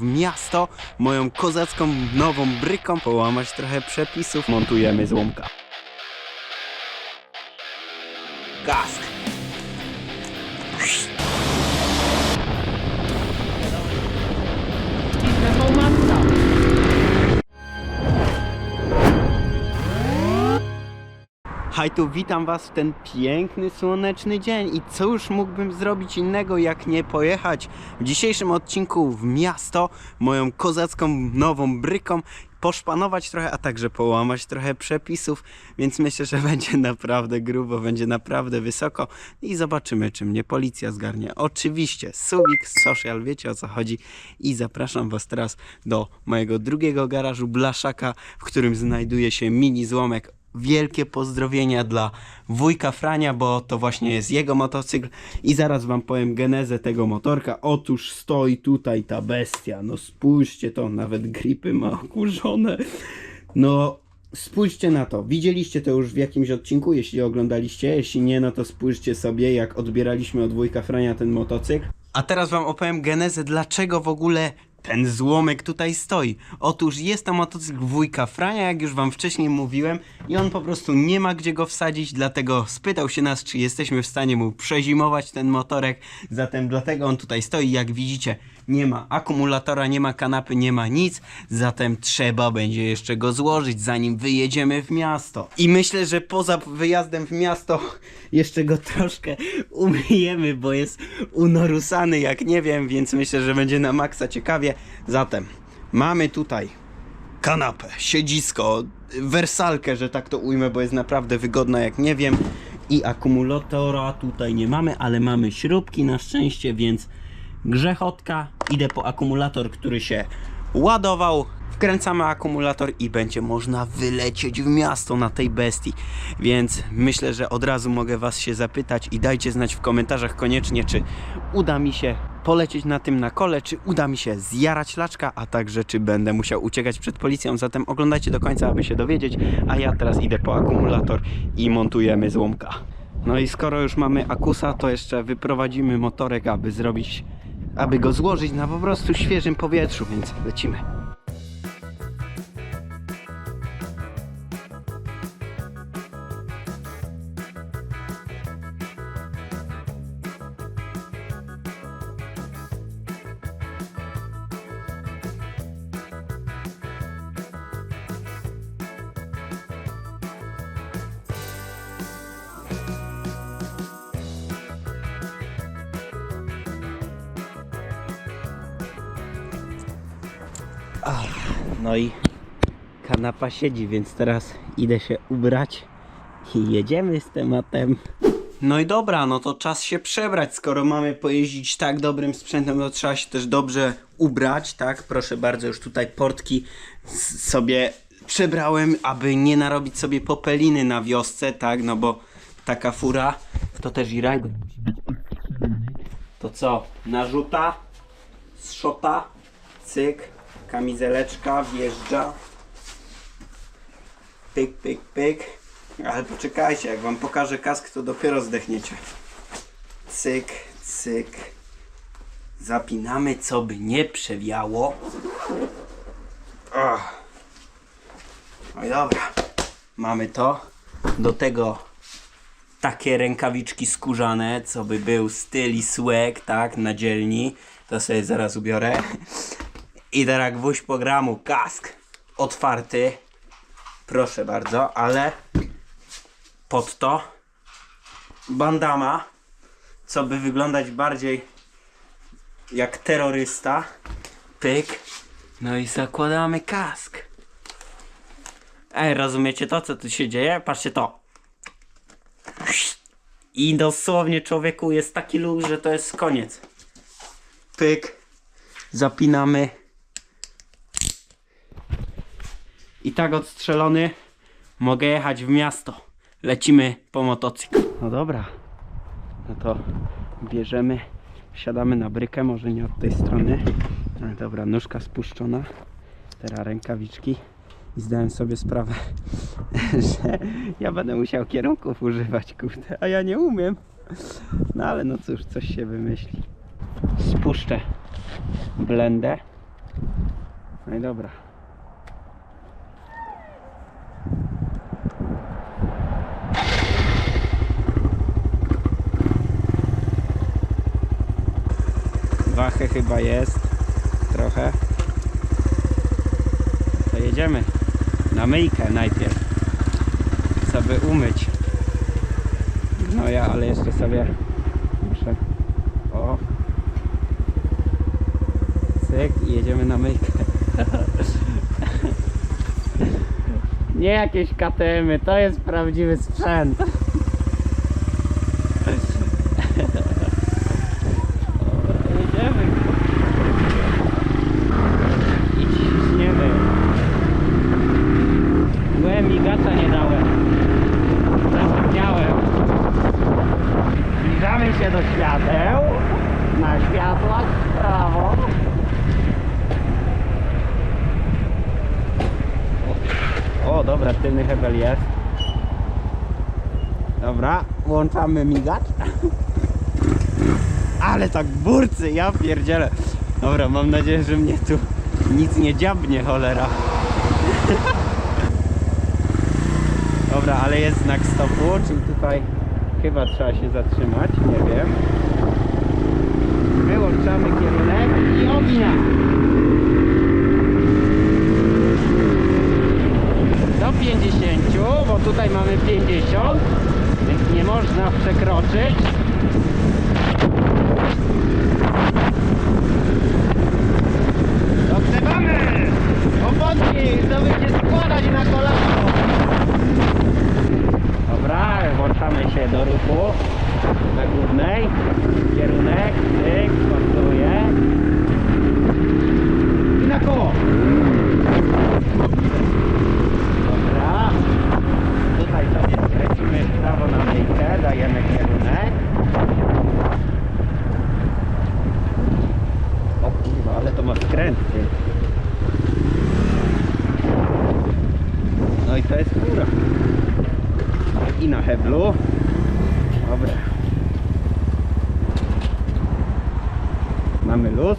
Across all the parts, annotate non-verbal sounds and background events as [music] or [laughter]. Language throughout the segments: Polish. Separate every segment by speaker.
Speaker 1: w miasto moją kozacką nową bryką, połamać trochę przepisów, montujemy złomka. Gask! Hej tu, witam was w ten piękny, słoneczny dzień. I co już mógłbym zrobić innego jak nie pojechać? W dzisiejszym odcinku w miasto moją kozacką nową bryką, poszpanować trochę, a także połamać trochę przepisów, więc myślę, że [laughs] będzie naprawdę grubo, będzie naprawdę wysoko. I zobaczymy, czy mnie policja zgarnie. Oczywiście, Subik Social, wiecie o co chodzi. I zapraszam was teraz do mojego drugiego garażu Blaszaka, w którym znajduje się mini złomek wielkie pozdrowienia dla wujka Frania, bo to właśnie jest jego motocykl i zaraz wam powiem genezę tego motorka. Otóż stoi tutaj ta bestia, no spójrzcie to, nawet gripy ma okurzone. No spójrzcie na to, widzieliście to już w jakimś odcinku, jeśli oglądaliście, jeśli nie, no to spójrzcie sobie jak odbieraliśmy od wujka Frania ten motocykl. A teraz wam opowiem genezę, dlaczego w ogóle ten złomek tutaj stoi. Otóż jest to motocykl wujka Frania, jak już wam wcześniej mówiłem, i on po prostu nie ma gdzie go wsadzić, dlatego spytał się nas, czy jesteśmy w stanie mu przezimować ten motorek. Zatem dlatego on tutaj stoi. Jak widzicie, nie ma akumulatora, nie ma kanapy, nie ma nic. Zatem trzeba będzie jeszcze go złożyć, zanim wyjedziemy w miasto. I myślę, że poza wyjazdem w miasto [laughs] jeszcze go troszkę umyjemy, bo jest unorusany jak nie wiem, więc myślę, że będzie na maksa ciekawie. Zatem mamy tutaj kanapę, siedzisko, wersalkę, że tak to ujmę, bo jest naprawdę wygodna jak nie wiem. I akumulatora tutaj nie mamy, ale mamy śrubki na szczęście, więc grzechotka. Idę po akumulator, który się ładował. Wkręcamy akumulator i będzie można wylecieć w miasto na tej bestii. Więc myślę, że od razu mogę Was się zapytać i dajcie znać w komentarzach koniecznie, czy uda mi się polecieć na tym na kole, czy uda mi się zjarać laczka, a także czy będę musiał uciekać przed policją. Zatem oglądajcie do końca, aby się dowiedzieć. A ja teraz idę po akumulator i montujemy złomka. No i skoro już mamy akusa, to jeszcze wyprowadzimy motorek, aby zrobić, aby go złożyć na po prostu świeżym powietrzu, więc lecimy. No i kanapa siedzi, więc teraz idę się ubrać i jedziemy z tematem. No i dobra, no to czas się przebrać. Skoro mamy pojeździć tak dobrym sprzętem, to trzeba się też dobrze ubrać, tak? Proszę bardzo, już tutaj portki sobie przebrałem, aby nie narobić sobie popeliny na wiosce, tak? No bo taka fura, to też i być To co? Narzuta, z szota, cyk, kamizeleczka, wjeżdża. Pyk, pyk, pyk. Ale poczekajcie, jak wam pokażę kask, to dopiero zdechniecie. Cyk, cyk. Zapinamy, co by nie przewiało. Ach. No i dobra. Mamy to. Do tego takie rękawiczki skórzane, co by był styl i swag, tak, na dzielni. To sobie zaraz ubiorę. I teraz gwóźdź programu, kask otwarty. Proszę bardzo, ale pod to bandama, co by wyglądać bardziej jak terrorysta. Pyk. No i zakładamy kask. Ej, rozumiecie to, co tu się dzieje? Patrzcie to. I dosłownie człowieku jest taki luz, że to jest koniec. Pyk. Zapinamy. I tak odstrzelony mogę jechać w miasto. Lecimy po motocykl. No dobra. No to bierzemy, wsiadamy na brykę, może nie od tej strony. Ale dobra, nóżka spuszczona. Teraz rękawiczki. I zdałem sobie sprawę, [laughs] że ja będę musiał kierunków używać, kurde, a ja nie umiem. No ale no cóż, coś się wymyśli. Spuszczę blendę. No i dobra. Wachę chyba jest. Trochę. To jedziemy. Na myjkę najpierw. Sobie umyć. No ja, ale jeszcze sobie muszę. O. Cyk i jedziemy na myjkę. [laughs] Nie jakieś KTM, to jest prawdziwy sprzęt. Dobra, Jedziemy. I ciśniemy. Byłem migacza nie dałem. Zapomniałem. Zbliżamy się do świateł. Na światłach w prawo. O, dobra, tylny hebel jest. Dobra, włączamy migacz. [laughs] Ale tak burcy, ja pierdzielę. Dobra, mam nadzieję, że mnie tu nic nie dziabnie, cholera. [laughs] Dobra, ale jest znak stopu, czyli tutaj chyba trzeba się zatrzymać, nie wiem. Wyłączamy kierunek i ognia. Do 50, bo tutaj mamy 50, więc nie można przekroczyć. Dogrzewamy! Opony, to będzie składać na kolano. Dobra, włączamy ruchu na głównej. Kierunek, tyk, pasuje. I na koło. Dobra. Tutaj sobie skręcimy w prawo na myjkę, dajemy kierunek. O kurwa, ale to ma skręt. No i to jest góra. I na heblu. Dobra. Mamy luz.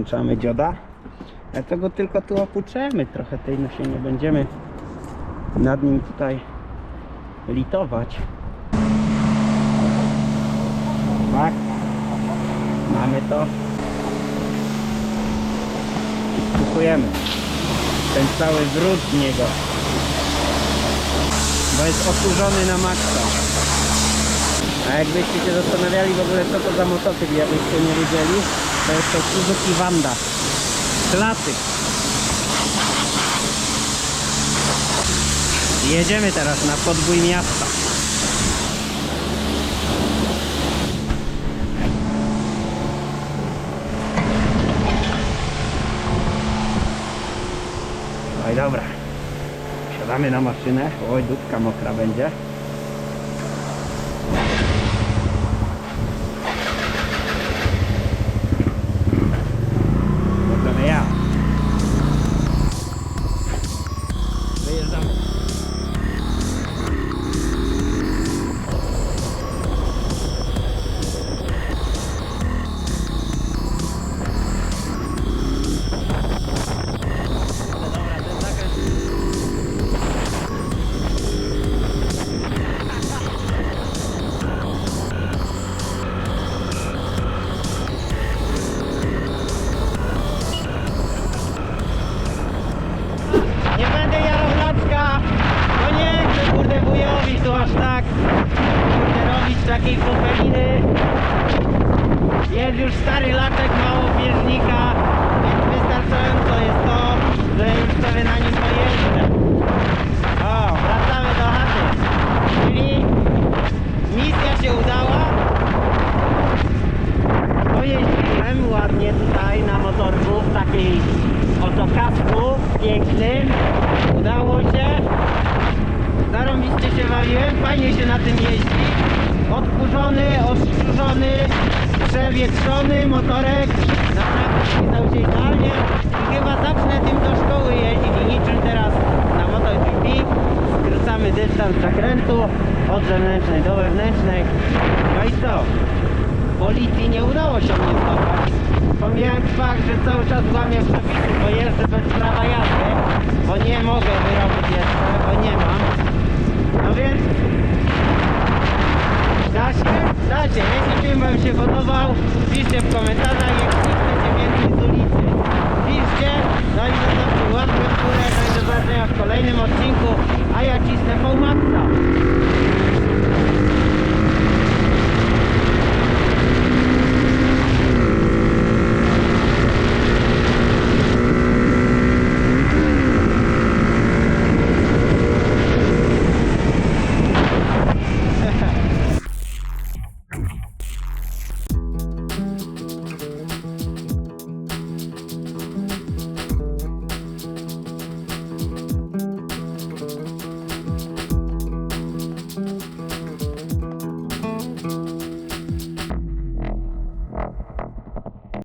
Speaker 1: Wyłączamy dzioda. Dlatego tylko tu opuczemy trochę tej, no się nie będziemy nad nim tutaj litować. Tak. Mamy to. I ten cały brud z niego. Bo jest okurzony na maksa. A jakbyście się zastanawiali w ogóle co to za motocykl, jakbyście nie wiedzieli, to jest to Suzuki Wanda. Klasyk. Jedziemy teraz na podbój miasta. No dobra. Siadamy na maszynę. Oj, dupka mokra będzie. Możemy ja. Wyjeżdżamy. Ale Bawiłem, fajnie się na tym jeździ. Odkurzony, ostrzyżony, przewietrzony motorek. Naprawdę spisał się idealnie. I chyba zacznę tym do szkoły jeździć i niczym teraz na MotoGP. Skrócamy dystans zakrętu od zewnętrznej do wewnętrznej. No i co? Policji nie udało się mnie złapać. Pomijając fakt, że cały czas łamię przepisy, bo jeżdżę bez prawa jazdy, bo nie mogę wyrobić jeszcze, bo nie mam. No więc da się, da się. Jeśli film Wam się podobał, piszcie w komentarzach, jak chcecie więcej z ulicy. Piszcie, no i zostawcie łapkę w górę, no i do zobaczenia w kolejnym odcinku, a ja cisnę po